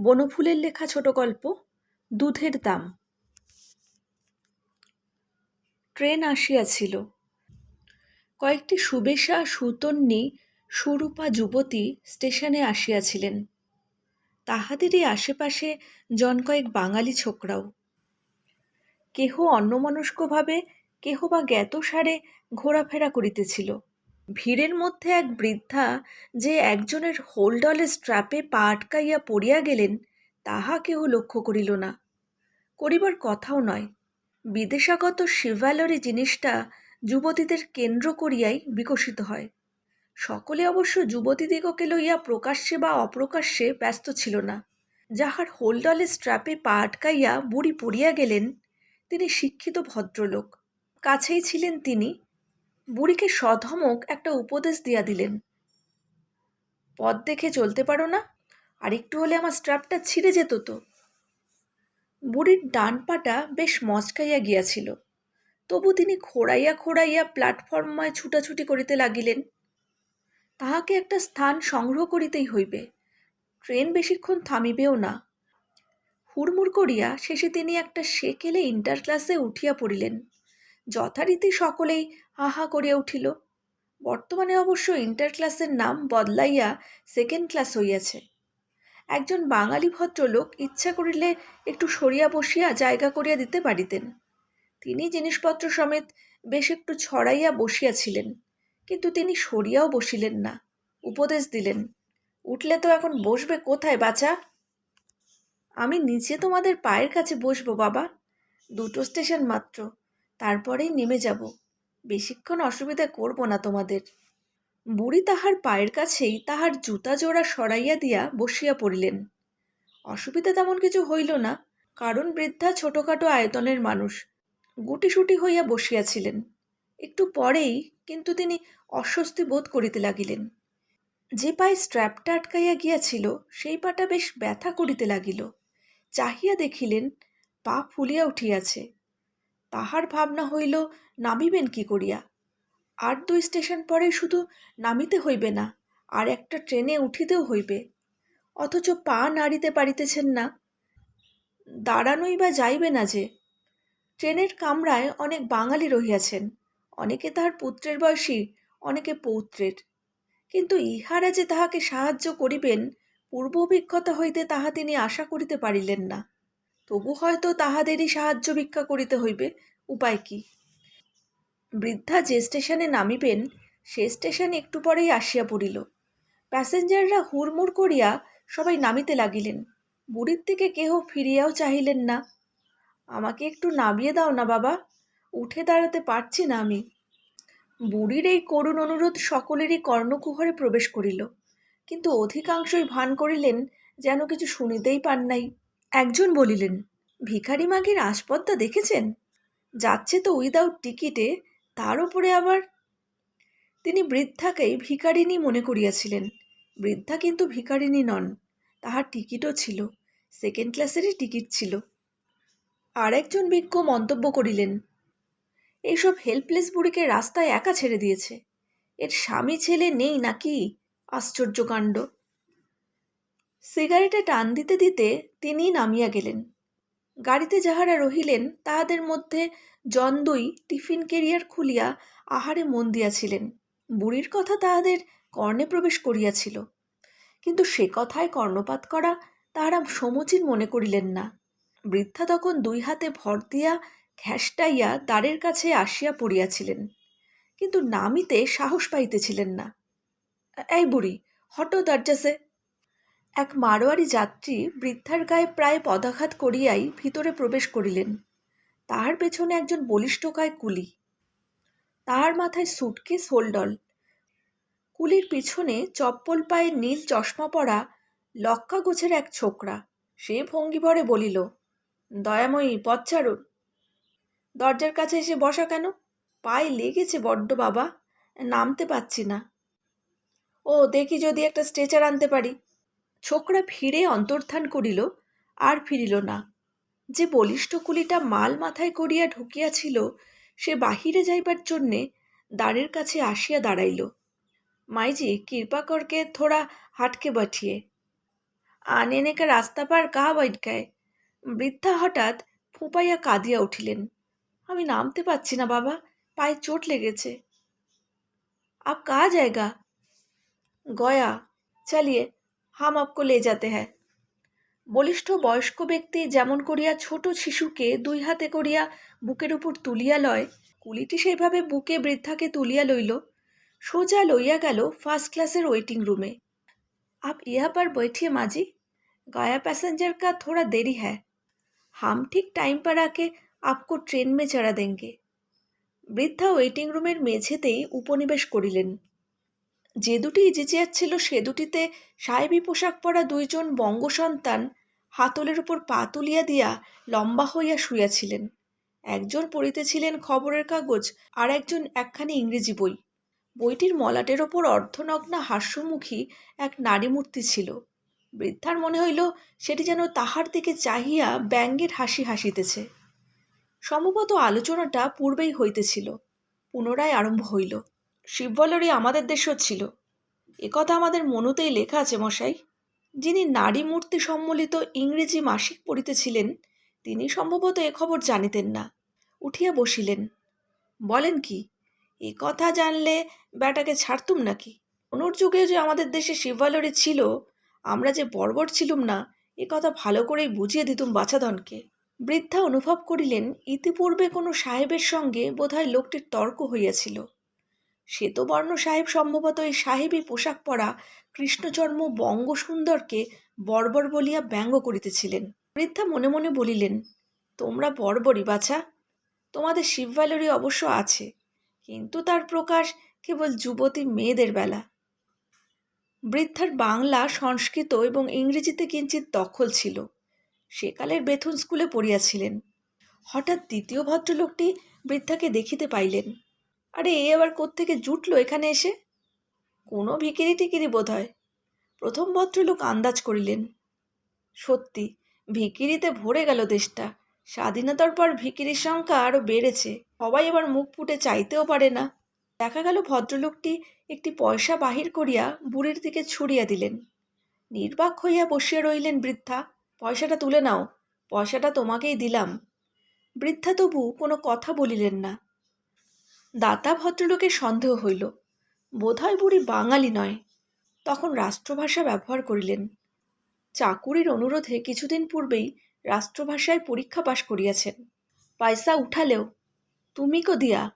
বনফুলের লেখা ছোট গল্প, দুধের দাম। ট্রেন আসিয়াছিল। কয়েকটি সুবেশা সুতন্নী সুরূপা যুবতী স্টেশনে আসিয়াছিলেন। তাহাদেরই আশেপাশে জন কয়েক বাঙালি ছোকরাও। কেহ অন্যমনস্কভাবে, কেহ বা জ্ঞাতসারে ঘোরাফেরা করিতেছিল। ভিড়ের মধ্যে এক বৃদ্ধা যে একজনের হোলডলের স্ট্র্যাপে পা আটকাইয়া পড়িয়া গেলেন, তাহা কেহ লক্ষ্য করিল না। করিবার কথাও নয়, বিদেশাগত শিভালরি জিনিসটা যুবতীদের কেন্দ্র করিয়াই বিকশিত হয়। সকলে অবশ্য যুবতীদিগকে লইয়া প্রকাশ্যে বা অপ্রকাশ্যে ব্যস্ত ছিল না। যাহার হোলডলের স্ট্র্যাপে পা আটকাইয়া বুড়ি পড়িয়া গেলেন, তিনি শিক্ষিত ভদ্রলোক। কাছেই ছিলেন তিনি বুড়িকে সধমক একটা উপদেশ দিয়া দিলেন। পথ দেখে চলতে পারো না আর একটু হলে আমার স্ট্র্যাপটা ছিঁড়ে যেত তো। বুড়ির ডান পাটা বেশ মচকাইয়া গিয়াছিল। তবু তিনি খোড়াইয়া খোড়াইয়া প্ল্যাটফর্মময় ছুটাছুটি করিতে লাগিলেন। তাহাকে একটা স্থান সংগ্রহ করিতেই হইবে। ট্রেন বেশিক্ষণ থামিবেও না। হুড়মুড় করিয়া শেষে তিনি একটা সেকেলে ইন্টার ক্লাসে উঠিয়া পড়িলেন। যথারীতি সকলেই হাহা করিয়া উঠিল। বর্তমানে অবশ্য ইন্টার ক্লাসের নাম বদলাইয়া সেকেন্ড ক্লাস হইয়াছে। একজন বাঙালি ভদ্রলোক ইচ্ছা করিলে একটু সরিয়া বসিয়া জায়গা করিয়া দিতে পারিতেন। তিনি জিনিসপত্র সমেত বেশ একটু ছড়াইয়া বসিয়াছিলেন, কিন্তু তিনি সরিয়াও বসিলেন না, উপদেশ দিলেন, উঠলে তো এখন বসবে কোথায়, বাছা? আমি নিচে তোমাদের পায়ের কাছে বসবো, বাবা। দুটো স্টেশন মাত্র, তারপরেই নেমে যাব। বেশিক্ষণ অসুবিধা করব না তোমাদের। বুড়ি তাহার পায়ের কাছেই তাহার জুতা জোড়া সরাইয়া দিয়া বসিয়া পড়িলেন। অসুবিধা তেমন কিছু হইল না, কারণ বৃদ্ধা ছোটোখাটো আয়তনের মানুষ। গুটিসুটি হইয়া বসিয়াছিলেন। একটু পরেই কিন্তু তিনি অস্বস্তি বোধ করিতে লাগিলেন। যে পায়ে স্ট্র্যাপটা আটকাইয়া গিয়াছিল, সেই পাটা বেশ ব্যথা করিতে লাগিল। চাহিয়া দেখিলেন, পা ফুলিয়া উঠিয়াছে। তাহার ভাবনা হইল, নামিবেন কি করিয়া? আর দুই স্টেশন পরে শুধু নামিতে হইবে না, আর একটা ট্রেনে উঠিতেও হইবে। অথচ পা নাড়িতে পারিতেছেন না। দাঁড়ানোই বা যাইবে না যে। ট্রেনের কামরায় অনেক বাঙালি রহিয়াছেন, অনেকে তাহার পুত্রের বয়সী, অনেকে পৌত্রের। কিন্তু ইহারা যে তাহাকে সাহায্য করিবেন, পূর্ব অভিজ্ঞতা হইতে তাহা তিনি আশা করিতে পারিলেন না। তবু হয়তো তাহাদেরই সাহায্য ভিক্ষা করিতে হইবে। উপায় কি? বৃদ্ধা যে স্টেশনে নামিবেন, সে স্টেশন একটু পরেই আসিয়া পড়িল। প্যাসেঞ্জাররা হুড়মুড় করিয়া সবাই নামিতে লাগিলেন। বুড়ির দিকে কেহ ফিরিয়াও চাহিলেন না। আমাকে একটু নামিয়ে দাও না বাবা, উঠে দাঁড়াতে পারছি না আমি। বুড়ির এই করুণ অনুরোধ সকলেরই কর্ণকুহরে প্রবেশ করিল। কিন্তু অধিকাংশই ভান করিলেন যেন কিছু শুনিতেই পান নাই। একজন বলিলেন, ভিখারি মাগের আসপদ্দা দেখেছেন? যাচ্ছে তো উইদাউট টিকিটে তার উপরে আবার? তিনি বৃদ্ধাকেই ভিখারিনী মনে করিয়াছিলেন। বৃদ্ধা কিন্তু ভিখারিনী নন, তাহার টিকিটও ছিল সেকেন্ড ক্লাসেরই টিকিট ছিল। আর একজন বিজ্ঞ মন্তব্য করিলেন, এইসব হেল্পলেস বুড়িকে রাস্তায় একা ছেড়ে দিয়েছে। এর স্বামী ছেলে নেই নাকি? আশ্চর্যকাণ্ড সিগারেটে টান দিতে দিতে তিনি নামিয়া গেলেন। গাড়িতে যাহারা রহিলেন, তাহাদের মধ্যে জন দুই টিফিন কেরিয়ার খুলিয়া আহারে মন দিয়াছিলেন। বুড়ির কথা তাহাদের কর্ণে প্রবেশ করিয়াছিল। কিন্তু সে কথায় কর্ণপাত করা তাহারা সমুচীন মনে করিলেন না। বৃদ্ধা তখন দুই হাতে ভর দিয়া ঘ্যাসটাইয়া দ্বারের কাছে আসিয়া পড়িয়াছিলেন। কিন্তু নামিতে সাহস পাইতেছিলেন না। এই বুড়ি হটো দরজাসে এক মারোয়ারি যাত্রী বৃদ্ধার গায়ে প্রায় পদাঘাত করিয়াই ভিতরে প্রবেশ করিলেন। তাহার পেছনে একজন বলিষ্ঠকায় কুলি। তাহার মাথায় সুটকেস হোলডল। কুলির পিছনে চপ্পল পায়ে নীল চশমা পরা লক্কা গোছের এক ছোকরা। সে ভঙ্গি ভরে বলিল, দয়াময়ী, পথ দরজার কাছে এসে বসা কেন? পায়ে লেগেছে বড্ড বাবা, নামতে পাচ্ছি না। ও, দেখি যদি একটা স্ট্রেচার আনতে পারি। ছোকরা ফিরে অন্তর্ধান করিল, আর ফিরিল না। যে বলিষ্ঠ কুলিটা মাল মাথায় করিয়া ঢুকিয়াছিল, সে বাহিরে যাইবার জন্যে দ্বারের কাছে আসিয়া দাঁড়াইল। মাইজি কৃপা করকে থোড়া হাটকে বাঠিয়ে আনেনে কা রাস্তা পার কাহা বৈঠকায় বৃদ্ধা হঠাৎ ফুপাইয়া কাঁদিয়া উঠিলেন, আমি নামতে পারছি না বাবা, পায়ে চোট লেগেছে। আপ কাহা জায়গা? গয়া, চালিয়ে হাম আপকো লে যাতে হ্যায় বলিষ্ঠ বয়স্ক ব্যক্তি যেমন করিয়া ছোট শিশুকে দুই হাতে করিয়া বুকের উপর তুলিয়া লয় কুলিটি সেইভাবে বুকে বৃদ্ধাকে তুলিয়া লইল সোজা লইয়া গেল ফার্স্ট ক্লাসের ওয়েটিং রুমে आप यहाँ पर बैठिए माँ जी गया पैसेंजर का थोड़ा देरी है हम ठीक टाइम पर आके आपको ট্রেন মে চড়া দেঙ্গে বৃদ্ধা ওয়েটিং রুমের মেঝেতেই উপনিবেশ করিলেন যে দুটি ইজি চেয়ার ছিল সে দুটিতে সাহেবী পোশাক পরা দুইজন বঙ্গ সন্তান হাতলের উপর পা তুলিয়া দিয়া লম্বা হইয়া শুইয়াছিলেন। একজন পড়িতেছিলেন খবরের কাগজ, আর একজন একখানি ইংরেজি বই। বইটির মলাটের ওপর অর্ধনগ্না হাস্যমুখী এক নারী মূর্তি ছিল। বৃদ্ধার মনে হইল সেটি যেন তাহার দিকে চাহিয়া ব্যঙ্গের হাসি হাসিতেছে। সম্ভবত আলোচনাটা পূর্বেই হইতেছিল, পুনরায় আরম্ভ হইল। শিববলরি আমাদের দেশও ছিল। একথা আমাদের মনুতেই লেখা আছে মশাই। যিনি নারী মূর্তি সম্বলিত ইংরেজি মাসিক পড়িতেছিলেন, তিনি সম্ভবত এ খবর জানিতেন না। উঠিয়া বসিলেন। বলেন কি, এ কথা জানলে ব্যাটাকে ছাড়তুম নাকি? অনুর যুগে যে আমাদের দেশে শিববালরি ছিল, আমরা যে বর্বর ছিলুম না, এ কথা ভালো করেই বুঝিয়ে দিতুম বাছাধনকে। বৃদ্ধা অনুভব করিলেন, ইতিপূর্বে কোনো সাহেবের সঙ্গে বোধহয় লোকটির তর্ক হইয়াছিল। শ্বেতবর্ণ সাহেব সম্ভবত এই সাহেবী পোশাক পরা কৃষ্ণচর্ম বঙ্গসুন্দরকে বর্বর বলিয়া ব্যঙ্গ করিতেছিলেন। বৃদ্ধা মনে মনে বলিলেন, তোমরা বর্বরই বাছা, তোমাদের শিবভ্যালরি অবশ্য আছে, কিন্তু তার প্রকাশ কেবল যুবতী মেয়েদের বেলা। বৃদ্ধার বাংলা, সংস্কৃত এবং ইংরেজিতে কিঞ্চিত দখল ছিল। সেকালের বেথুন স্কুলে পড়িয়াছিলেন। হঠাৎ দ্বিতীয় ভদ্রলোকটি বৃদ্ধাকে দেখিতে পাইলেন। আরে এ আবার কোত্থেকে জুটলো এখানে এসে? কোনো ভিকিরি টিকিরি বোধ হয় প্রথম ভদ্রলোক আন্দাজ করিলেন। সত্যি, ভিকিরিতে ভরে গেল দেশটা। স্বাধীনতার পর ভিকিরির সংখ্যা আরও বেড়েছে। সবাই এবার মুখ ফুটে চাইতেও পারে না। দেখা গেল ভদ্রলোকটি একটি পয়সা বাহির করিয়া বুড়ির দিকে ছুড়িয়া দিলেন। নির্বাক হইয়া বসিয়া রইলেন বৃদ্ধা, পয়সাটা তুলে নাও, পয়সাটা তোমাকেই দিলাম। বৃদ্ধা তবু কোনো কথা বলিলেন না। দাতা ভদ্রলোকের সন্দেহ হইল। বোধহয় বুড়ি বাঙালি নয়। তখন রাষ্ট্রভাষা ব্যবহার করিলেন। চাকুরির অনুরোধে কিছুদিন পূর্বেই রাষ্ট্রভাষায় পরীক্ষা পাশ করিয়াছেন। পয়সা উঠালেও, তুমি কো দিয়া?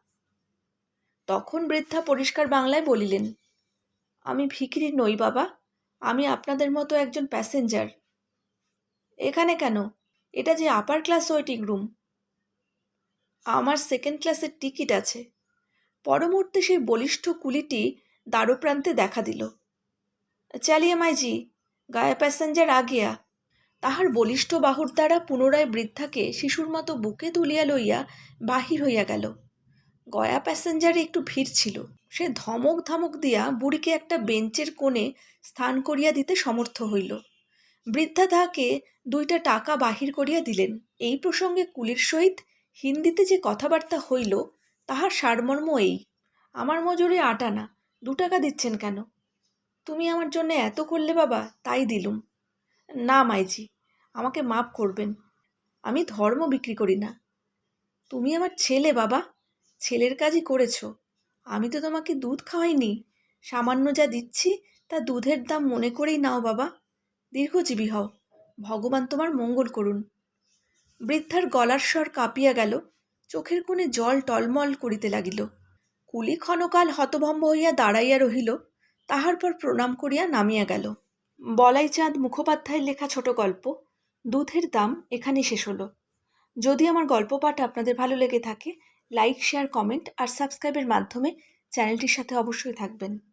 তখন বৃদ্ধা পরিষ্কার বাংলায় বলিলেন, আমি ভিখিরি নই বাবা, আমি আপনাদের মতো একজন প্যাসেঞ্জার। এখানে কেন? এটা যে আপার ক্লাস ওয়েটিং রুম। আমার সেকেন্ড ক্লাসের টিকিট আছে। পরমুহূর্তে সেই বলিষ্ঠ কুলিটি দ্বারপ্রান্তে দেখা দিল। চালিয়ে মাইজি, গায়ে প্যাসেঞ্জার আগিয়া। তাহার বলিষ্ঠ বাহুর দ্বারা পুনরায় বৃদ্ধাকে শিশুর মতো বুকে তুলিয়া লইয়া বাহির হইয়া গেল। গয়া প্যাসেঞ্জারে একটু ভিড় ছিল। সে ধমক ধমক দিয়া বুড়িকে একটা বেঞ্চের কোণে স্থান করিয়া দিতে সমর্থ হইল। বৃদ্ধা তাহাকে দুইটা টাকা বাহির করিয়া দিলেন। এই প্রসঙ্গে কুলির সহিত হিন্দিতে যে কথাবার্তা হইল তাহার সারমর্ম এই। আমার মজুরি আট আনা, দু টাকা দিচ্ছেন কেন? তুমি আমার জন্য এত করলে বাবা, তাই দিলুম। না মাইজি, আমাকে মাপ করবেন, আমি ধর্ম বিক্রি করি না। তুমি আমার ছেলে বাবা, ছেলের কাজই করেছ। আমি তো তোমাকে দুধ খাওয়াইনি, সামান্য যা দিচ্ছি, তা দুধের দাম মনে করেই নাও বাবা। দীর্ঘজীবী হও, ভগবান তোমার মঙ্গল করুন। বৃদ্ধার গলার স্বর কাঁপিয়া গেল চোখের কোণে জল টলমল করিতে লাগিল। কুলি ক্ষণকাল হতভম্ব হইয়া দাঁড়াইয়া রহিল, তাহার পর প্রণাম করিয়া নামিয়া গেল। বলাইচাঁদ মুখোপাধ্যায়ের লেখা ছোট গল্প, দুধের দাম এখানেই শেষ হলো। যদি আমার গল্প পাঠ আপনাদের ভালো লেগে থাকে, লাইক, শেয়ার, কমেন্ট আর সাবস্ক্রাইবের মাধ্যমে চ্যানেলটির সাথে অবশ্যই থাকবেন।